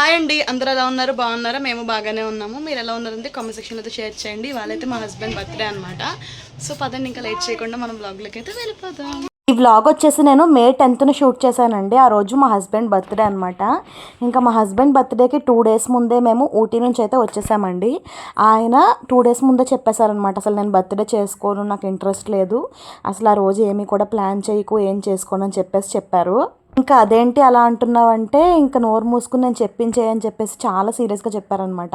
Hi అండి. అందరూ ఎలా ఉన్నారు? బాగున్నారా? మేము బాగానే ఉన్నాము. మీరు ఎలా ఉన్నారంటే కామెంట్ సెక్షన్లో అయితే షేర్ చేయండి. వాళ్ళైతే మా హస్బెండ్ బర్త్డే అనమాట సో పదండి ఇంకా లేట్ చేయకుండా మనం బ్లాగ్లోకి అయితే వెళ్ళిపోదాం. ఈ వ్లాగ్ వచ్చేసి నేను మే టెన్త్న షూట్ చేశానండి. ఆ రోజు మా హస్బెండ్ బర్త్డే అనమాట ఇంకా మా హస్బెండ్ బర్త్డేకి టూ డేస్ ముందే మేము ఊటీ నుంచి అయితే వచ్చేసామండి. ఆయన టూ డేస్ ముందే చెప్పేశారనమాట అసలు నేను బర్త్డే చేసుకోను నాకు ఇంట్రెస్ట్ లేదు. అసలు ఆ రోజు ఏమీ కూడా ప్లాన్ చేయకు ఏం చేసుకోను అని చెప్పేసి చెప్పారు. ఇంకా అదేంటి అలా అంటున్నావంటే ఇంకా నోరు మూసుకుని నేను చెప్పించేయని చెప్పేసి చాలా సీరియస్గా చెప్పారనమాట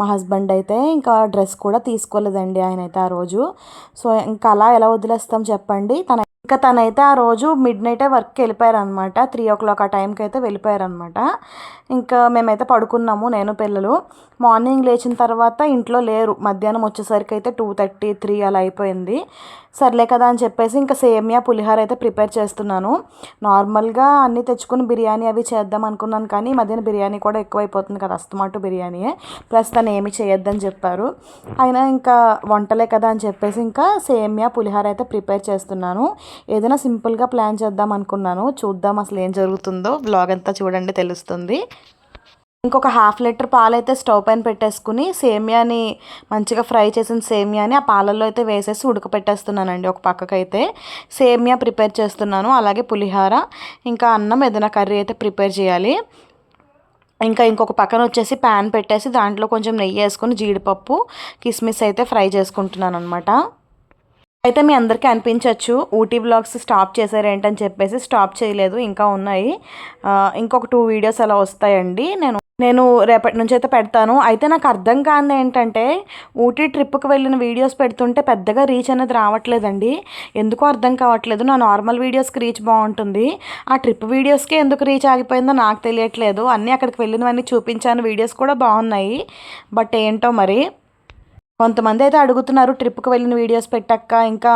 మా హస్బెండ్ అయితే ఇంకా డ్రెస్ కూడా తీసుకోలేదండి ఆయన అయితే ఆ రోజు. సో ఇంకా అలా ఎలా వదిలేస్తాం చెప్పండి. తన ఇంకా తనైతే ఆ రోజు మిడ్ నైటే వర్క్కి వెళ్ళిపోయారనమాట త్రీ ఓ క్లాక్ ఆ టైంకి అయితే వెళ్ళిపోయారనమాట ఇంకా మేమైతే పడుకున్నాము నేను పిల్లలు. మార్నింగ్ లేచిన తర్వాత ఇంట్లో లేరు. మధ్యాహ్నం వచ్చేసరికి అయితే టూ థర్టీ త్రీ అలా అయిపోయింది. సర్లే కదా అని చెప్పేసి ఇంకా సేమియా పులిహోర అయితే ప్రిపేర్ చేస్తున్నాను. నార్మల్గా అన్నీ తెచ్చుకుని బిర్యానీ అవి చేద్దాం అనుకున్నాను కానీ ఈ మధ్యన బిర్యానీ కూడా ఎక్కువైపోతుంది కదా అస్తమాటు బిర్యానీయే. ప్లస్ తను ఏమి చేయొద్దని చెప్పారు. అయినా ఇంకా వంటలే కదా అని చెప్పేసి ఇంకా సేమియా పులిహోర అయితే ప్రిపేర్ చేస్తున్నాను. ఏదైనా సింపుల్గా ప్లాన్ చేద్దాం అనుకున్నాను. చూద్దాం అసలు ఏం జరుగుతుందో. బ్లాగ్ అంతా చూడండి తెలుస్తుంది. ఇంకొక హాఫ్ లీటర్ పాలు అయితే స్టవ్ పైన పెట్టేసుకుని సేమియాని మంచిగా ఫ్రై చేసిన సేమియాని ఆ పాలల్లో అయితే వేసేసి ఉడకపెట్టేస్తున్నానండి ఒక పక్కకైతే. సేమియా ప్రిపేర్ చేస్తున్నాను అలాగే పులిహోర ఇంకా అన్నం ఏదైనా కర్రీ అయితే ప్రిపేర్ చేయాలి. ఇంకా ఇంకొక పక్కన వచ్చేసి ప్యాన్ పెట్టేసి దాంట్లో కొంచెం నెయ్యి వేసుకొని జీడిపప్పు కిస్మిస్ అయితే ఫ్రై చేసుకుంటున్నాను అనమాట అయితే మీ అందరికీ అనిపించవచ్చు ఊటీ బ్లాగ్స్ స్టాప్ చేశారేంటని చెప్పేసి స్టాప్ చేయలేదు ఇంకా ఉన్నాయి. ఇంకొక టూ వీడియోస్ అలా వస్తాయండి. నేను నేను రేపటి నుంచి అయితే పెడతాను. అయితే నాకు అర్థం కానిది ఏంటంటే ఊటీ ట్రిప్కి వెళ్ళిన వీడియోస్ పెడుతుంటే పెద్దగా రీచ్ అనేది రావట్లేదండి. ఎందుకో అర్థం కావట్లేదు. నా నార్మల్ వీడియోస్కి రీచ్ బాగుంటుంది. ఆ ట్రిప్ వీడియోస్కి ఎందుకు రీచ్ ఆగిపోయిందో నాకు తెలియట్లేదు. అన్నీ అక్కడికి వెళ్ళినవన్నీ చూపించాను. వీడియోస్ కూడా బాగున్నాయి. బట్ ఏంటో మరి కొంతమంది అయితే అడుగుతున్నారు ట్రిప్కి వెళ్ళిన వీడియోస్ పెట్టక్క ఇంకా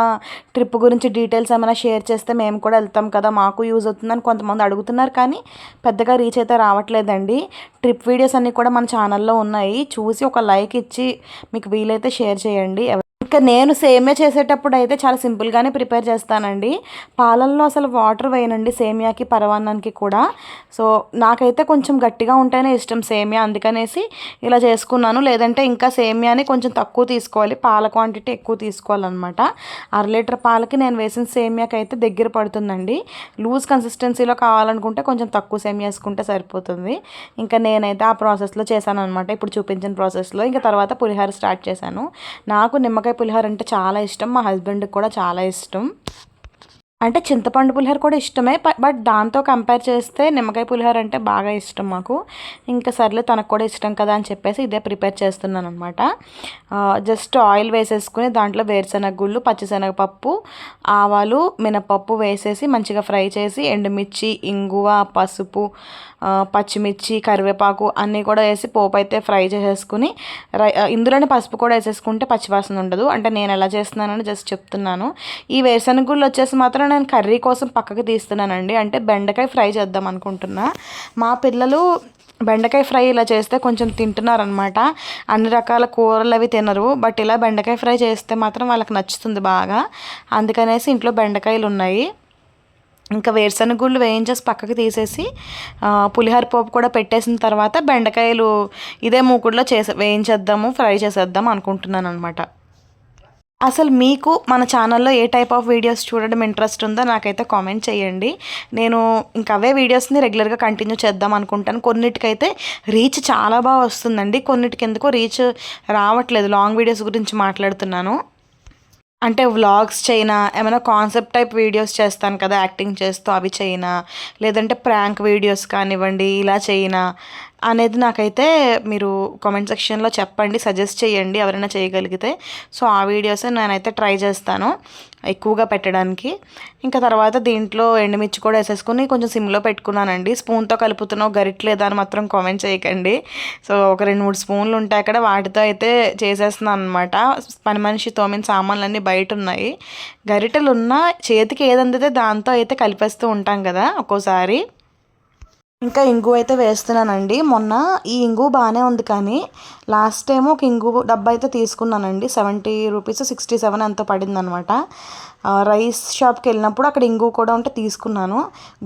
ట్రిప్ గురించి డీటెయిల్స్ ఏమైనా షేర్ చేస్తే మేము కూడా వెళ్తాం కదా మాకు యూజ్ అవుతుందని కొంతమంది అడుగుతున్నారు. కానీ పెద్దగా రీచ్ అయితే రావట్లేదండి. ట్రిప్ వీడియోస్ అన్నీ కూడా మన ఛానల్లో ఉన్నాయి. చూసి ఒక లైక్ ఇచ్చి మీకు వీలైతే షేర్ చేయండి. ఎవ- ఇంకా నేను సేమియా చేసేటప్పుడు అయితే చాలా సింపుల్గానే ప్రిపేర్ చేస్తానండి. పాలల్లో అసలు వాటర్ వేయనండి సేమియాకి పరవాన్నానికి కూడా. సో నాకైతే కొంచెం గట్టిగా ఉంటేనే ఇష్టం సేమియా అందుకనేసి ఇలా చేసుకున్నాను. లేదంటే ఇంకా సేమియాని కొంచెం తక్కువ తీసుకోవాలి. పాల క్వాంటిటీ ఎక్కువ తీసుకోవాలన్నమాట. అర లీటర్ పాలకి నేను వేసిన సేమియాకి అయితే దగ్గర పడుతుందండి. లూజ్ కన్సిస్టెన్సీలో కావాలనుకుంటే కొంచెం తక్కువ సేమియా వేసుకుంటే సరిపోతుంది. ఇంకా నేనైతే ఆ ప్రాసెస్లో చేశాను అనమాట ఇప్పుడు చూపించిన ప్రాసెస్లో ఇంకా తర్వాత పులిహార స్టార్ట్ చేశాను. నాకు నిమ్మకాయ పులిహోర అంటే చాలా ఇష్టం. మా హస్బెండ్కి కూడా చాలా ఇష్టం. అంటే చింతపండు పులిహోర కూడా ఇష్టమే బట్ దాంతో కంపేర్ చేస్తే నిమ్మకాయ పులిహోర అంటే బాగా ఇష్టం మాకు. ఇంకా సర్లే తనకు కూడా ఇష్టం కదా అని చెప్పేసి ఇదే ప్రిపేర్ చేస్తున్నాను అనమాట జస్ట్ ఆయిల్ వేసేసుకుని దాంట్లో వేరుశనగ గుళ్ళు పచ్చిశనగపప్పు ఆవాలు మినపప్పు వేసేసి మంచిగా ఫ్రై చేసి ఎండుమిర్చి ఇంగువ పసుపు పచ్చిమిర్చి కరివేపాకు అన్నీ కూడా వేసి పోపు అయితే ఫ్రై చేసేసుకుని రై ఇందులోనే పసుపు కూడా వేసేసుకుంటే పచ్చివాసన ఉండదు. అంటే నేను ఎలా చేస్తున్నానని జస్ట్ చెప్తున్నాను. ఈ వేరుశనగ గుళ్ళు వచ్చేసి మాత్రం నేను కర్రీ కోసం పక్కకి తీస్తున్నానండి. అంటే బెండకాయ ఫ్రై చేద్దాం అనుకుంటున్నా. మా పిల్లలు బెండకాయ ఫ్రై ఇలా చేస్తే కొంచెం తింటున్నారనమాట అన్ని రకాల కూరలు అవి తినరు. బట్ ఇలా బెండకాయ ఫ్రై చేస్తే మాత్రం వాళ్ళకి నచ్చుతుంది బాగా. అందుకనేసి ఇంట్లో బెండకాయలు ఉన్నాయి. ఇంకా వేరుశనగ గుళ్ళు వేయించేసి పక్కకి తీసేసి పులిహోర పోపు కూడా పెట్టేసిన తర్వాత బెండకాయలు ఇదే మూకుడులో చేసే వేయించేద్దాము ఫ్రై చేసేద్దాం అనుకుంటున్నాను అనమాట అసలు మీకు మన ఛానల్లో ఏ టైప్ ఆఫ్ వీడియోస్ చూడడం ఇంట్రెస్ట్ ఉందో నాకైతే కామెంట్ చేయండి. నేను ఇంకా అవే వీడియోస్ని రెగ్యులర్గా కంటిన్యూ చేద్దాం అనుకుంటాను. కొన్నిటికైతే రీచ్ చాలా బాగా వస్తుందండి. కొన్నిటికి ఎందుకో రీచ్ రావట్లేదు. లాంగ్ వీడియోస్ గురించి మాట్లాడుతున్నాను. అంటే వ్లాగ్స్ చైనా ఏమైనా కాన్సెప్ట్ టైప్ వీడియోస్ చేస్తాను కదా యాక్టింగ్ చేస్తూ అవి చైనా లేదంటే ప్రాంక్ వీడియోస్ కానివ్వండి ఇలా చేయనా అనేది నాకైతే మీరు కామెంట్ సెక్షన్లో చెప్పండి సజెస్ట్ చేయండి ఎవరైనా చేయగలిగితే. సో ఆ వీడియోస్ నేనైతే ట్రై చేస్తాను ఎక్కువగా పెట్టడానికి. ఇంకా తర్వాత దీంట్లో ఎండుమిర్చి కూడా వేసేసుకుని కొంచెం సిమ్లో పెట్టుకున్నానండి. స్పూన్తో కలుపుతున్నావు గరిట్లేదా అని మాత్రం కామెంట్ చేయకండి. సో ఒక రెండు మూడు స్పూన్లు ఉంటాయి అక్కడ వాటితో అయితే చేసేస్తున్నాను అనమాట పని మనిషి తోమిన సామాన్లు అన్నీ బయట ఉన్నాయి. గరిటెలు ఉన్నా చేతికి ఏది అందితే దాంతో అయితే కలిపేస్తూ ఉంటాం కదా ఒక్కోసారి. ఇంకా ఇంగు అయితే వేస్తున్నానండి. మొన్న ఈ ఇంగు బాగానే ఉంది కానీ లాస్ట్ టైం ఒక ఇంగు డబ్బా అయితే తీసుకున్నానండి. సెవెంటీ రూపీస్ సిక్స్టీ సెవెన్ ఎంతో పడిందనమాట. రైస్ షాప్కి వెళ్ళినప్పుడు అక్కడ ఇంగు కూడా ఉంటే తీసుకున్నాను.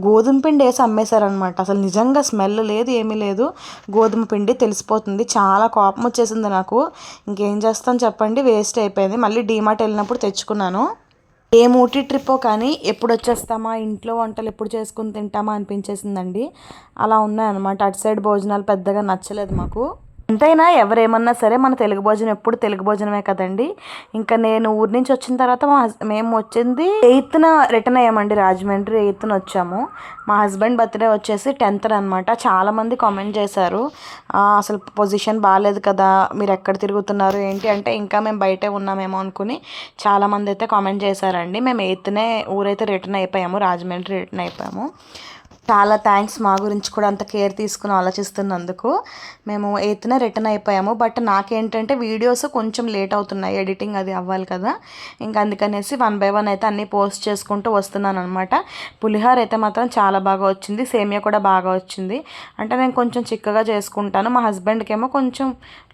గోధుమ పిండి వేసి అమ్మేశారనమాట. అసలు నిజంగా స్మెల్ లేదు ఏమీ లేదు. గోధుమ పిండి తెలిసిపోతుంది. చాలా కోపం వచ్చేసింది నాకు. ఇంకేం చేస్తాను చెప్పండి వేస్ట్ అయిపోయింది. మళ్ళీ డీమార్ట్ వెళ్ళినప్పుడు తెచ్చుకున్నాను. ఏ మూటి ట్రిప్పో కానీ ఎప్పుడు వచ్చేస్తామా ఇంట్లో వంటలు ఎప్పుడు చేసుకుని తింటామా? అనిపించేసిందండి. అలా ఉన్నాయన్నమాట. అటు సైడ్ భోజనాలు పెద్దగా నచ్చలేదు మాకు. ఎంతైనా ఎవరేమన్నా సరే మన తెలుగు భోజనం ఎప్పుడు తెలుగు భోజనమే కదండి. ఇంకా నేను ఊరి నుంచి వచ్చిన తర్వాత మా హస్ మేము వచ్చింది ఎయిత్న రిటర్న్ అయ్యామండి రాజమండ్రి ఎయిత్న వచ్చాము. మా హస్బెండ్ బర్త్డే వచ్చేసి టెన్త్ అనమాట చాలామంది కామెంట్ చేశారు అసలు పొజిషన్ బాగాలేదు కదా మీరు ఎక్కడ తిరుగుతున్నారు ఏంటి? అంటే ఇంకా మేము బయటే ఉన్నామేమో అనుకుని చాలామంది అయితే కామెంట్ చేశారండి. మేము ఎయిత్నే ఊరైతే రిటర్న్ అయిపోయాము రాజమండ్రి రిటర్న్ అయిపోయాము. చాలా థ్యాంక్స్ మా గురించి కూడా అంత కేర్ తీసుకుని ఆలోచిస్తున్నందుకు. మేము ఎయిత్న రిటర్న్ అయిపోయాము. బట్ నాకేంటంటే వీడియోస్ కొంచెం లేట్ అవుతున్నాయి. ఎడిటింగ్ అది అవ్వాలి కదా. ఇంకా అందుకనేసి వన్ బై వన్ అయితే అన్నీ పోస్ట్ చేసుకుంటూ వస్తున్నాను అనమాట పులిహోర అయితే మాత్రం చాలా బాగా వచ్చింది. సేమియా కూడా బాగా వచ్చింది. అంటే నేను కొంచెం చిక్కగా చేసుకుంటాను. మా హస్బెండ్కి ఏమో కొంచెం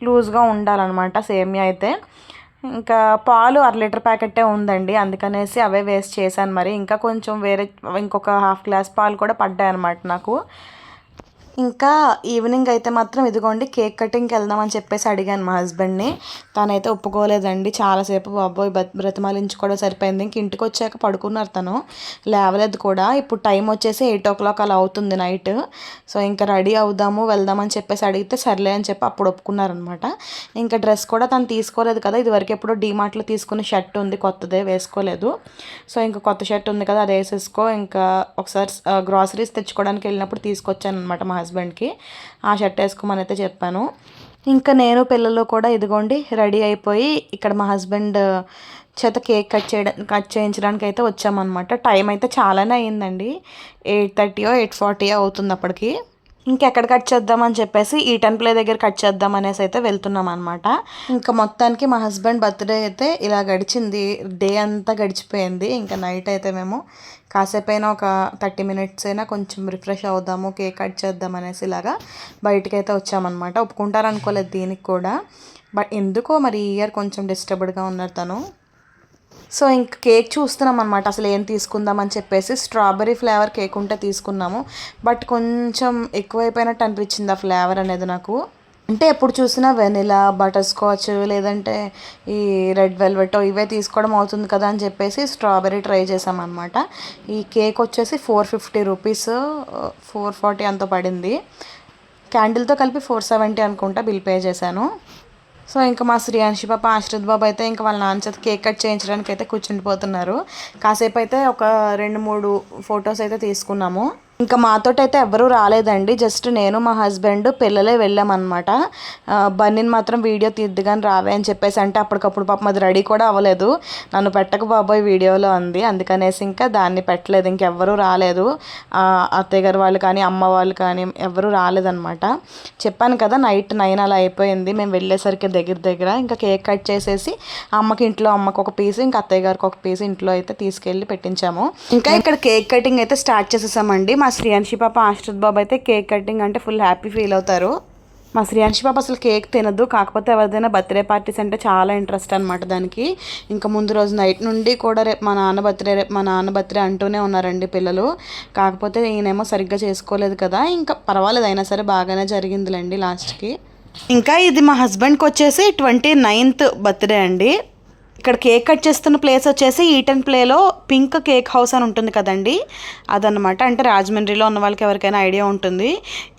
లూజ్గా ఉండాలన్నమాట సేమియా అయితే. ఇంకా పాలు అర లీటర్ ప్యాకెట్టే ఉందండి. అందుకనేసి అవే వేస్ట్ చేశాను మరి. ఇంకా కొంచెం వేరే ఇంకొక హాఫ్ గ్లాస్ పాలు కూడా పడ్డాయి అనమాట నాకు. ఇంకా ఈవినింగ్ అయితే మాత్రం ఇదిగోండి కేక్ కటింగ్కి వెళ్దామని చెప్పేసి అడిగాను మా హస్బెండ్ని తనైతే ఒప్పుకోలేదండి. చాలాసేపు బాబోయ్ బత్ బ్రతిమాలించుకోవడం సరిపోయింది. ఇంక ఇంటికి వచ్చాక పడుకున్నారు తను. లేవలేదు కూడా. ఇప్పుడు టైం వచ్చేసి ఎయిట్ ఓ క్లాక్ అలా అవుతుంది నైట్ సో ఇంకా రెడీ అవుదాము వెళ్దామని చెప్పేసి అడిగితే సర్లే అని చెప్పి అప్పుడు ఒప్పుకున్నారనమాట. ఇంకా డ్రెస్ కూడా తను తీసుకోలేదు కదా. ఇదివరకు ఎప్పుడో డీమార్ట్లో తీసుకున్న షర్ట్ ఉంది. కొత్తదే వేసుకోలేదు. సో ఇంకా కొత్త షర్ట్ ఉంది కదా. అది వేసేసుకో. ఇంకా ఒకసారి గ్రాసరీస్ తెచ్చుకోవడానికి వెళ్ళినప్పుడు తీసుకొచ్చాను అనమాట మా హస్బెండ్కి ఆ షర్ట్ వేసుకోమని అయితే చెప్పాను. ఇంకా నేను పిల్లలు కూడా ఇదిగోండి రెడీ అయిపోయి ఇక్కడ మా హస్బెండ్ చేత కేక్ కట్ చేయడం కట్ చేయించడానికి అయితే వచ్చామన్నమాట. టైం అయితే చాలానే అయ్యిందండి ఎయిట్ థర్టీయో ఎయిట్ ఫార్టీయో అవుతుంది అప్పటికి. ఇంకెక్కడ కట్ చేద్దామని చెప్పేసి ఈ టెన్ ప్లే దగ్గర కట్ చేద్దాం అనేసి అయితే వెళ్తున్నాం అనమాట ఇంకా మొత్తానికి మా హస్బెండ్ బర్త్డే అయితే ఇలా గడిచింది. డే అంతా గడిచిపోయింది. ఇంకా నైట్ అయితే మేము కాసేపైనా ఒక థర్టీ మినిట్స్ అయినా కొంచెం రిఫ్రెష్ అవుదాము కేక్ కట్ చేద్దాం అనేసి ఇలాగా బయటికి అయితే వచ్చామన్నమాట. ఒప్పుకుంటారు అనుకోలేదు దీనికి కూడా. బట్ ఎందుకో మరి ఈ ఇయర్ కొంచెం డిస్టర్బ్డ్గా ఉన్నారు తను. సో ఇంక కేక్ చూస్తున్నాం అనమాట అసలు ఏం తీసుకుందాం అని చెప్పేసి స్ట్రాబెరీ ఫ్లేవర్ కేక్ ఉంటే తీసుకున్నాము. బట్ కొంచెం ఎక్కువైపోయినట్టు అనిపించింది ఆ ఫ్లేవర్ అనేది నాకు. అంటే ఎప్పుడు చూసినా వెనిలా బటర్ స్కాచ్ లేదంటే ఈ రెడ్ వెల్వెట్ ఇవే తీసుకోవడం అవుతుంది కదా అని చెప్పేసి స్ట్రాబెర్రీ ట్రై చేసామన్నమాట ఈ కేక్ వచ్చేసి four fifty rupees four forty అంత పడింది. క్యాండిల్తో కలిపి ఫోర్ సెవెంటీ అనుకుంటా బిల్ పే చేశాను. సో ఇంకా మా శ్రీయాంశి పాప ఆశ్రిత్ బాబు అయితే ఇంకా వాళ్ళ నాన్న చేత కేక్ కట్ చేయించడానికి అయితే కూర్చుండిపోతున్నారు. కాసేపు అయితే ఒక రెండు మూడు ఫొటోస్ అయితే తీసుకున్నాము. ఇంకా మాతోటి అయితే ఎవరూ రాలేదండి. జస్ట్ నేను మా హస్బెండ్ పిల్లలే వెళ్ళామన్నమాట. బన్నీని మాత్రం వీడియో తీద్దుగాని రావే అని చెప్పేసి అంటే అప్పటికప్పుడు పాపం అది రెడీ కూడా అవ్వలేదు. నన్ను పెట్టక బాబోయ్ వీడియోలో ఉంది అందుకనేసి ఇంకా దాన్ని పెట్టలేదు. ఇంకెవ్వరూ రాలేదు. అత్తయ్య గారు వాళ్ళు కానీ అమ్మ వాళ్ళు కానీ ఎవరూ రాలేదన్నమాట. చెప్పాను కదా నైట్ నైన్ అలా అయిపోయింది. మేము వెళ్ళేసరికి దగ్గర దగ్గర ఇంకా కేక్ కట్ చేసేసి అమ్మకి ఇంట్లో అమ్మకు ఒక పీస్ ఇంకా అత్తయ్య గారికి ఒక పీస్ ఇంట్లో అయితే తీసుకెళ్ళి పెట్టించాము. ఇంకా ఇక్కడ కేక్ కటింగ్ అయితే స్టార్ట్ చేసేసామండి. మా శ్రీయాన్షి పాప ఆశ్రిత్ బాబు అయితే కేక్ కటింగ్ అంటే ఫుల్ హ్యాపీ ఫీల్ అవుతారు. మా శ్రీయాన్షి పాప అసలు కేక్ తినదు కాకపోతే ఎవరిదైనా బర్త్డే పార్టీస్ అంటే చాలా ఇంట్రెస్ట్ అనమాట దానికి. ఇంకా ముందు రోజు నైట్ నుండి కూడా రేపు మా నాన్న బర్త్డే రేపు మా నాన్న బర్త్డే అంటూనే ఉన్నారండి పిల్లలు. కాకపోతే ఈయనేమో సరిగ్గా చేసుకోలేదు కదా ఇంకా పర్వాలేదు అయినా సరే బాగానే జరిగిందిలేండి లాస్ట్కి. ఇంకా ఇది మా హస్బెండ్కి వచ్చేసి ట్వంటీ నైన్త్ బర్త్డే అండి. ఇక్కడ కేక్ కట్ చేస్తున్న ప్లేస్ వచ్చేసి ఈటన్ ప్లేలో పింక్ కేక్ హౌస్ అని ఉంటుంది కదండి. అదనమాట అంటే రాజమండ్రిలో ఉన్న వాళ్ళకి ఎవరికైనా ఐడియా ఉంటుంది.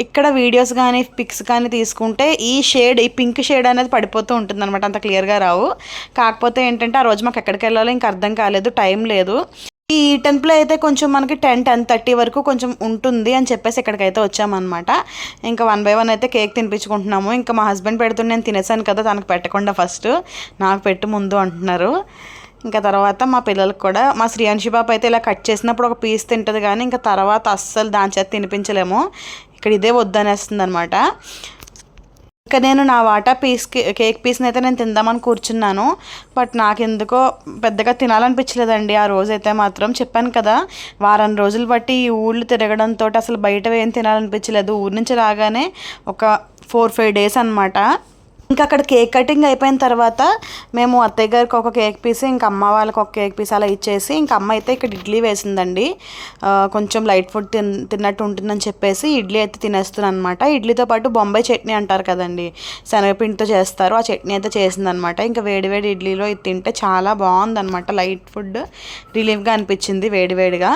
ఇక్కడ వీడియోస్ కానీ పిక్స్ కానీ తీసుకుంటే ఈ షేడ్ ఈ పింక్ షేడ్ అనేది పడిపోతూ ఉంటుంది అనమాట అంత క్లియర్గా రావు. కాకపోతే ఏంటంటే ఆ రోజు మాకు ఎక్కడికి వెళ్ళాలో ఇంకా అర్థం కాలేదు. టైం లేదు. ఈ టెంపుల్ అయితే కొంచెం మనకి టెన్ టెన్ థర్టీ వరకు కొంచెం ఉంటుంది అని చెప్పేసి ఇక్కడికైతే వచ్చామన్నమాట. ఇంకా వన్ బై వన్ అయితే కేక్ తినిపించుకుంటున్నాము. ఇంకా మా హస్బెండ్ పెడుతుంటే నేను తినేసాను కదా తనకు పెట్టకుండా ఫస్ట్ నాకు పెట్టు ముందు అంటున్నారు. ఇంకా తర్వాత మా పిల్లలకు కూడా మా శ్రీయాంశి బాబు అయితే ఇలా కట్ చేసినప్పుడు ఒక పీస్ తింటుంది కానీ ఇంకా తర్వాత అస్సలు దాని చేత తినిపించలేము. ఇక్కడ ఇదే వద్దనేస్తుంది అనమాట ఇంకా నేను నా వాటా పీస్ కేక్ పీస్ని అయితే నేను తిందామని కూర్చున్నాను. బట్ నాకు ఎందుకో పెద్దగా తినాలనిపించలేదండి. ఆ రోజైతే మాత్రం చెప్పాను కదా వారం రోజులు బట్టి ఈ ఊళ్ళు తిరగడంతో అసలు బయట ఏం తినాలనిపించలేదు. ఊరి నుంచి రాగానే ఒక ఫోర్ ఫైవ్ డేస్ అనమాట ఇంకా అక్కడ కేక్ కటింగ్ అయిపోయిన తర్వాత మేము అత్తయ్య గారికి ఒక కేక్ పీస్ ఇంకా అమ్మ వాళ్ళకి ఒక కేక్ పీస్ అలా ఇచ్చేసి ఇంకా అమ్మ అయితే ఇక్కడ ఇడ్లీ వేసిందండి. కొంచెం లైట్ ఫుడ్ తిన్ తిన్నట్టు ఉంటుందని చెప్పేసి ఇడ్లీ అయితే తినేస్తున్నాను అనమాట ఇడ్లీతో పాటు బొంబాయి చట్నీ అంటారు కదండి శనగపిండితో చేస్తారు. ఆ చట్నీ అయితే చేసిందనమాట ఇంకా వేడివేడి ఇడ్లీలో ఇది తింటే చాలా బాగుందనమాట లైట్ ఫుడ్ రిలీఫ్గా అనిపించింది వేడివేడిగా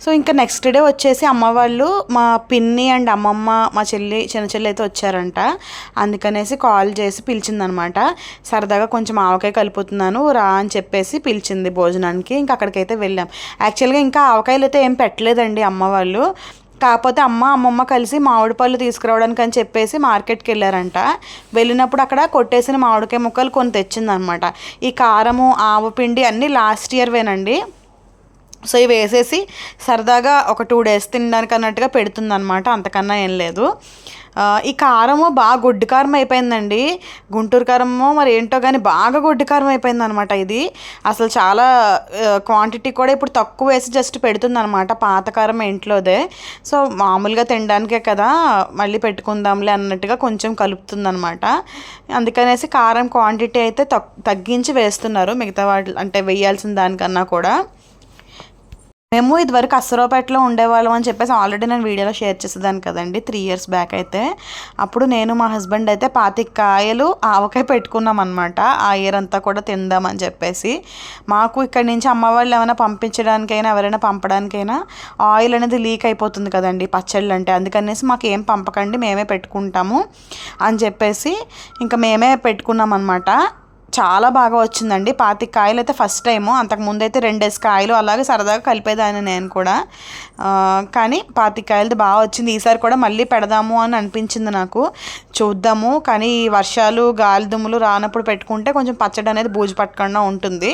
సో ఇంకా నెక్స్ట్ డే వచ్చేసి అమ్మ వాళ్ళు మా పిన్ని అండ్ అమ్మమ్మ మా చెల్లి చిన్న చెల్లి అయితే వచ్చారంట. అందుకనేసి కాల్ చేసి పిలిచిందనమాట. సరదాగా కొంచెం ఆవకాయ కలుపుతున్నాను రా అని చెప్పేసి పిలిచింది భోజనానికి. ఇంకా అక్కడికైతే వెళ్ళాం. యాక్చువల్గా ఇంకా ఆవకాయలు అయితే ఏం పెట్టలేదండి అమ్మ వాళ్ళు. కాకపోతే అమ్మ అమ్మమ్మ కలిసి మామిడి పళ్ళు తీసుకురావడానికి అని చెప్పేసి మార్కెట్కి వెళ్ళారంట. వెళ్ళినప్పుడు అక్కడ కొట్టేసిన మామిడికాయ ముక్కలు కొన్ని తెచ్చిందనమాట. ఈ కారము ఆవపిండి అన్నీ లాస్ట్ ఇయర్వేనండి సో ఇవి వేసేసి సరదాగా ఒక టూ డేస్ తినడానికి అన్నట్టుగా పెడుతుందనమాట అంతకన్నా ఏం లేదు. ఈ కారము బాగా గొడ్డు కారం అయిపోయిందండి. గుంటూరు కారము మరి ఏంటో కానీ బాగా గొడ్డు కారం అయిపోయింది అనమాట ఇది. అసలు చాలా క్వాంటిటీ కూడా ఇప్పుడు తక్కువ వేసి జస్ట్ పెడుతుంది అనమాట పాత కారం ఇంట్లోదే. సో మామూలుగా తినడానికే కదా మళ్ళీ పెట్టుకుందాంలే అన్నట్టుగా కొంచెం కలుపుతుంది అనమాట అందుకనేసి కారం క్వాంటిటీ అయితే తక్ తగ్గించి వేస్తున్నారు. మిగతా వాటి అంటే వేయాల్సిన దానికన్నా కూడా. మేము ఇదివరకు అసరావుపేటలో ఉండేవాళ్ళం అని చెప్పేసి ఆల్రెడీ నేను వీడియోలో షేర్ చేసేదాన్ని కదండి త్రీ ఇయర్స్ బ్యాక్ అయితే. అప్పుడు నేను మా హస్బెండ్ అయితే పాతిక కాయలు ఆవకాయ పెట్టుకున్నాం అనమాట ఆ ఇయర్ అంతా కూడా తిందామని చెప్పేసి. మాకు ఇక్కడి నుంచి అమ్మ వాళ్ళు ఏమైనా పంపించడానికైనా ఎవరైనా పంపడానికైనా ఆయిల్ అనేది లీక్ అయిపోతుంది కదండి పచ్చళ్ళు అంటే. అందుకనేసి మాకు ఏం పంపకండి మేమే పెట్టుకుంటాము అని చెప్పేసి ఇంకా మేమే పెట్టుకున్నాం అనమాట చాలా బాగా వచ్చిందండి. పాతిక కాయలు అయితే ఫస్ట్ టైము. అంతకు ముందైతే అయితే రెండేసి కాయలు అలాగే సరదాగా కలిపేదాన్ని నేను కూడా. కానీ పాతిక కాయలది బాగా వచ్చింది. ఈసారి కూడా మళ్ళీ పెడదాము అని అనిపించింది నాకు. చూద్దాము. కానీ వర్షాలు గాలి దుమ్ములు రానప్పుడు పెట్టుకుంటే కొంచెం పచ్చడి అనేది బూజు పట్టకుండా ఉంటుంది.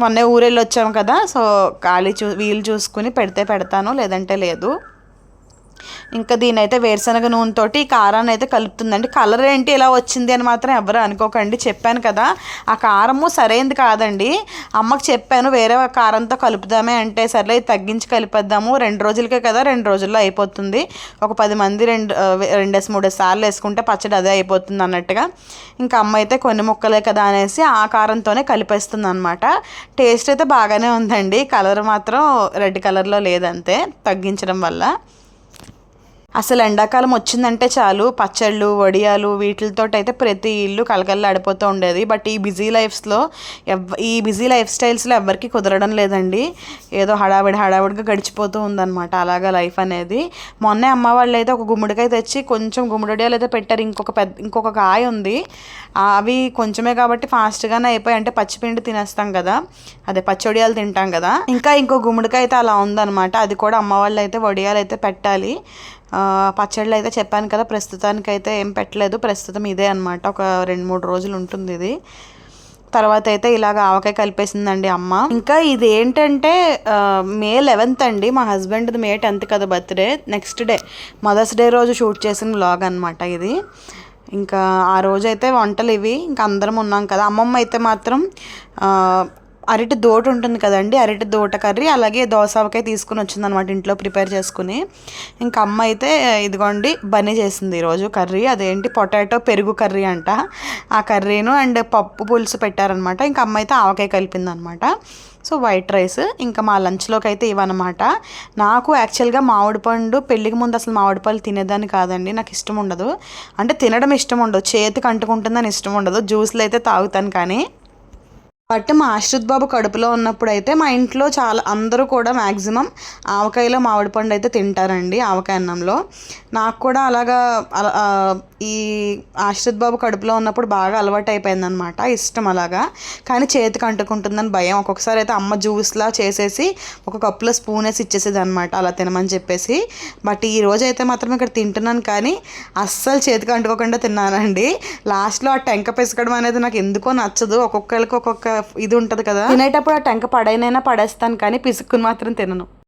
మొన్నే ఊరెళ్ళి వచ్చాము కదా. సో ఖాళీ చూ వీలు చూసుకుని పెడితే పెడతాను. లేదంటే లేదు. ఇంకా దీని అయితే వేరుశనగ నూనెతోటి ఈ కారాన్ని అయితే కలుపుతుందండి. కలర్ ఏంటి ఇలా వచ్చింది అని మాత్రం ఎవరు అనుకోకండి. చెప్పాను కదా ఆ కారము సరైనది కాదండి. అమ్మకి చెప్పాను వేరే కారంతో కలుపుదామే అంటే సర్లే ఇది తగ్గించి కలిపేద్దాము. రెండు రోజులకే కదా రెండు రోజుల్లో అయిపోతుంది. ఒక పది మంది రెండు ఆ, రెండేసి మూడేసి సార్లు వేసుకుంటే పచ్చడి అదే అయిపోతుంది అన్నట్టుగా. ఇంకా అమ్మ అయితే కొన్ని ముక్కలే కదా అనేసి ఆ కారంతోనే కలిపేస్తుంది అనమాట టేస్ట్ అయితే బాగానే ఉందండి. కలర్ మాత్రం రెడ్ కలర్లో లేదంతే తగ్గించడం వల్ల. అసలు ఎండాకాలం వచ్చిందంటే చాలు. పచ్చళ్ళు వడియాలు వీటితో అయితే ప్రతి ఇల్లు కలకల్లాడిపోతూ ఉండేది. బట్ ఈ బిజీ లైఫ్స్లో ఎవ్ ఈ బిజీ లైఫ్ స్టైల్స్లో ఎవరికి కుదరడం లేదండి. ఏదో హడావిడి హడావిడిగా గడిచిపోతూ ఉందన్నమాట అలాగా లైఫ్ అనేది. మొన్నే అమ్మ వాళ్ళు అయితే ఒక గుమ్మడికాయ తెచ్చి కొంచెం గుమ్మడియాలు అయితే పెట్టారు. ఇంకొక పెద్ద ఇంకొక కాయ ఉంది. అవి కొంచెమే కాబట్టి ఫాస్ట్గానే అయిపోయి అంటే పచ్చిపిండి తినేస్తాం కదా. అదే పచ్చడియాలు తింటాం కదా. ఇంకా ఇంకో గుమ్మడికాయ అయితే అలా ఉందన్నమాట. అది కూడా అమ్మ వాళ్ళు అయితే వడియాలు అయితే పెట్టాలి. పచ్చళ్ళు అయితే చెప్పాను కదా ప్రస్తుతానికి అయితే ఏం పెట్టలేదు. ప్రస్తుతం ఇదే అనమాట ఒక రెండు మూడు రోజులు ఉంటుంది ఇది. తర్వాత అయితే ఇలాగ ఆవకాయ కలిపేసిందండి అమ్మ. ఇంకా ఇది ఏంటంటే మే లెవెన్త్ అండి. మా హస్బెండ్ది మే టెన్త్ కదా birthday. Next day mothers day రోజు షూట్ చేసిన వ్లాగ్ అనమాట ఇది. ఇంకా ఆ రోజైతే వంటలు ఇవి. ఇంకా అందరం ఉన్నాం కదా. అమ్మమ్మ అయితే మాత్రం అరటి దోట ఉంటుంది కదండి అరటి దోట కర్రీ అలాగే దోసవకాయ తీసుకుని వచ్చిందనమాట ఇంట్లో ప్రిపేర్ చేసుకుని. ఇంకా అమ్మ అయితే ఇదిగోండి బనీ చేసింది ఈరోజు కర్రీ. అదేంటి పొటాటో పెరుగు కర్రీ అంట. ఆ కర్రీను అండ్ పప్పు పులుసు పెట్టారనమాట. ఇంకా అమ్మ అయితే ఆవకాయ కలిపిందనమాట. So white rice. ఇంకా మా లంచ్లోకి అయితే ఇవన్నమాట నాకు యాక్చువల్గా మామిడి పండు పెళ్ళికి ముందు అసలు మామిడి పళ్ళు తినేదాన్ని కాదండి. నాకు ఇష్టం ఉండదు. అంటే తినడం ఇష్టం ఉండదు. చేతికి అంటుకుంటుందని ఇష్టం ఉండదు. జ్యూస్లు అయితే తాగుతాను కానీ. బట్ మా ఆశ్రిత్ బాబు కడుపులో ఉన్నప్పుడు అయితే మా ఇంట్లో చాలా అందరూ కూడా మ్యాక్సిమం ఆవకాయలో మామిడి పండు అయితే తింటారండి ఆవకాయ అన్నంలో. నాకు కూడా అలాగా ఈ ఆశ్రిత్ బాబు కడుపులో ఉన్నప్పుడు బాగా అలవాటు అయిపోయిందనమాట ఇష్టం అలాగా. కానీ చేతికి అంటుకుంటుందని భయం. ఒక్కొక్కసారి అయితే అమ్మ జ్యూస్లా చేసేసి ఒక కప్పులో స్పూన్ వేసి ఇచ్చేసేది అనమాట అలా తినమని చెప్పేసి. బట్ ఈ రోజు అయితే మాత్రం ఇక్కడ తింటున్నాను కానీ అస్సలు చేతికి అంటుకోకుండా తిన్నానండి. లాస్ట్లో ఆ టెంక పిసకడం అనేది నాకు ఎందుకో నచ్చదు. ఒక్కొక్కరికి ఒక్కొక్క ఇది ఉంటుంది కదా. తినేటప్పుడు ఆ టెంక పడైనైనా పడేస్తాను కానీ పిసుక్కుని మాత్రం తినను.